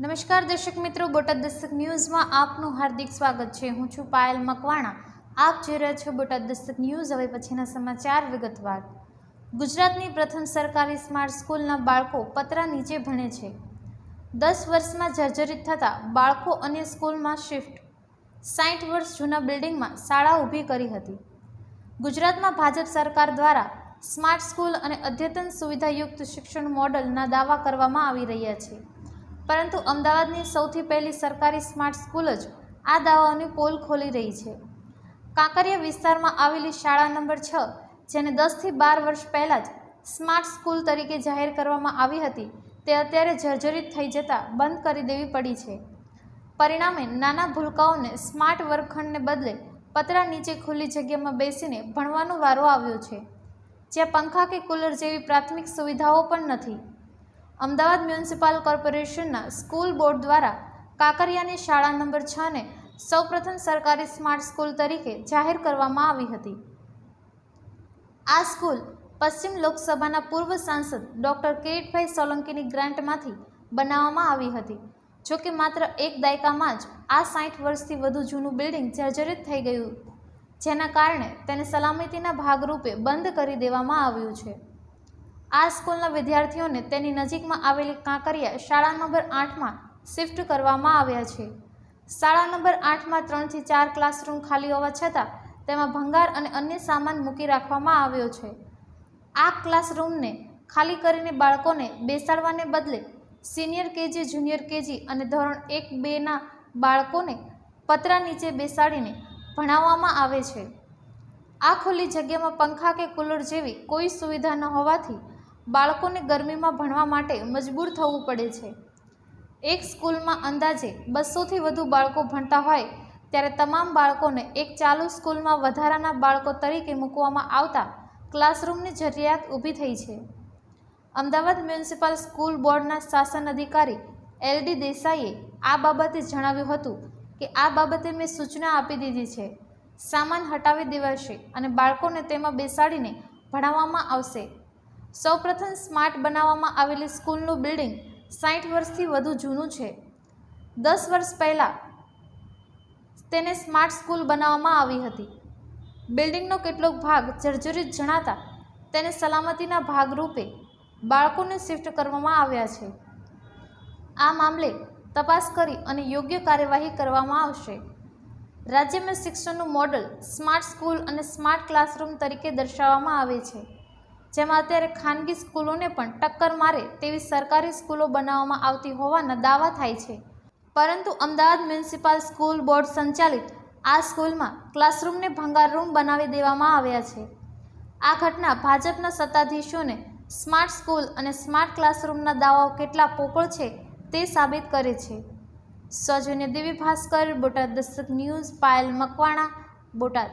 નમસ્કાર દર્શક મિત્રો, બોટાદ દસ્તક ન્યૂઝમાં આપનું હાર્દિક સ્વાગત છે. હું છું પાયલ મકવાણા. આપ જોઈ રહ્યા છો બોટાદ દસ્તક ન્યૂઝ. હવે પછીના સમાચાર વિગતવાર. ગુજરાતની પ્રથમ સરકારી સ્માર્ટ સ્કૂલના બાળકો પતરા નીચે ભણે છે. દસ વર્ષમાં જર્જરિત થતાં બાળકો અન્ય સ્કૂલમાં શિફ્ટ. સાઠ વર્ષ જૂના બિલ્ડિંગમાં શાળા ઊભી કરી હતી. ગુજરાતમાં ભાજપ સરકાર દ્વારા સ્માર્ટ સ્કૂલ અને અદ્યતન સુવિધાયુક્ત શિક્ષણ મોડલના દાવા કરવામાં આવી રહ્યા છે. પરંતુ અમદાવાદની સૌથી પહેલી સરકારી સ્માર્ટ સ્કૂલ જ આ દાવાઓની પોલ ખોલી રહી છે. કાંકરિયા વિસ્તારમાં આવેલી શાળા નંબર છ, જેને દસથી બાર વર્ષ પહેલાં જ સ્માર્ટ સ્કૂલ તરીકે જાહેર કરવામાં આવી હતી, તે અત્યારે જર્જરિત થઈ જતાં બંધ કરી દેવી પડી છે. પરિણામે નાના ભૂલકાઓને સ્માર્ટ વર્ગખંડને બદલે પતરા નીચે ખુલ્લી જગ્યામાં બેસીને ભણવાનો વારો આવ્યો છે. જ્યાં પંખા કે કુલર જેવી પ્રાથમિક સુવિધાઓ પણ નથી અમદાવાદ મ્યુનિસિપલ કોર્પોરેશનના સ્કૂલ બોર્ડ દ્વારા કાંકરિયાની શાળા નંબર છને સૌપ્રથમ સરકારી સ્માર્ટ સ્કૂલ તરીકે જાહેર કરવામાં આવી હતી. આ સ્કૂલ પશ્ચિમ લોકસભાના પૂર્વ સાંસદ ડૉક્ટર કિરીટભાઈ સોલંકીની ગ્રાન્ટમાંથી બનાવવામાં આવી હતી. જો કે માત્ર એક દાયકામાં જ આ સાઠ વર્ષથી વધુ જૂનું બિલ્ડિંગ જર્જરિત થઈ ગયું, જેના કારણે તેને સલામતીના ભાગરૂપે બંધ કરી દેવામાં આવ્યું છે. આ સ્કૂલના વિદ્યાર્થીઓને તેની નજીકમાં આવેલી કાંકરિયા શાળા નંબર આઠમાં શિફ્ટ કરવામાં આવ્યા છે. શાળા નંબર આઠમાં ત્રણથી ચાર ક્લાસરૂમ ખાલી હોવા છતાં તેમાં ભંગાર અને અન્ય સામાન મૂકી રાખવામાં આવ્યો છે. આ ક્લાસરૂમને ખાલી કરીને બાળકોને બેસાડવાને બદલે સિનિયર કેજી, જુનિયર કેજી અને ધોરણ એક બેના બાળકોને પતરા નીચે બેસાડીને ભણાવવામાં આવે છે. આ ખુલ્લી જગ્યામાં પંખા કે કુલર જેવી કોઈ સુવિધા ન હોવાથી બાળકોને ગરમીમાં ભણવા માટે મજબૂર થવું પડે છે. એક સ્કૂલમાં અંદાજે બસોથી વધુ બાળકો ભણતા હોય, ત્યારે તમામ બાળકોને એક ચાલુ સ્કૂલમાં વધારાના બાળકો તરીકે મૂકવામાં આવતા ક્લાસરૂમની જરૂરિયાત ઊભી થઈ છે. અમદાવાદ મ્યુનિસિપલ સ્કૂલ બોર્ડના શાસન અધિકારી એલ ડી દેસાઈએ આ બાબતે જણાવ્યું હતું કે, આ બાબતે મેં સૂચના આપી દીધી છે. સામાન હટાવી દેવાશે અને બાળકોને તેમાં બેસાડીને ભણાવવામાં આવશે. સૌપ્રથમ સ્માર્ટ બનાવવામાં આવેલી સ્કૂલનું બિલ્ડિંગ સાઠ વર્ષથી વધુ જૂનું છે. દસ વર્ષ પહેલાં તેને સ્માર્ટ સ્કૂલ બનાવવામાં આવી હતી. બિલ્ડિંગનો કેટલોક ભાગ જર્જરિત જણાતા તેને સલામતીના ભાગરૂપે બાળકોને શિફ્ટ કરવામાં આવ્યા છે. આ મામલે તપાસ કરી અને યોગ્ય કાર્યવાહી કરવામાં આવશે. રાજ્યમાં શિક્ષણનું મોડલ સ્માર્ટ સ્કૂલ અને સ્માર્ટ ક્લાસરૂમ તરીકે દર્શાવવામાં આવે છે. જેમાં અત્યારે ખાનગી સ્કૂલોને પણ ટક્કર મારે તેવી સરકારી સ્કૂલો બનાવવામાં આવતી હોવાના દાવા થાય છે. પરંતુ અમદાવાદ મ્યુનિસિપલ સ્કૂલ બોર્ડ સંચાલિત આ સ્કૂલમાં ક્લાસરૂમને ભંગાર રૂમ બનાવી દેવામાં આવ્યા છે. આ ઘટના ભાજપના સત્તાધીશોને સ્માર્ટ સ્કૂલ અને સ્માર્ટ ક્લાસરૂમના દાવાઓ કેટલા પોકળ છે તે સાબિત કરે છે. સૌજન્ય દેવી ભાસ્કર, બોટાદ દસ્તક ન્યૂઝ, પાયલ મકવાણા, બોટાદ.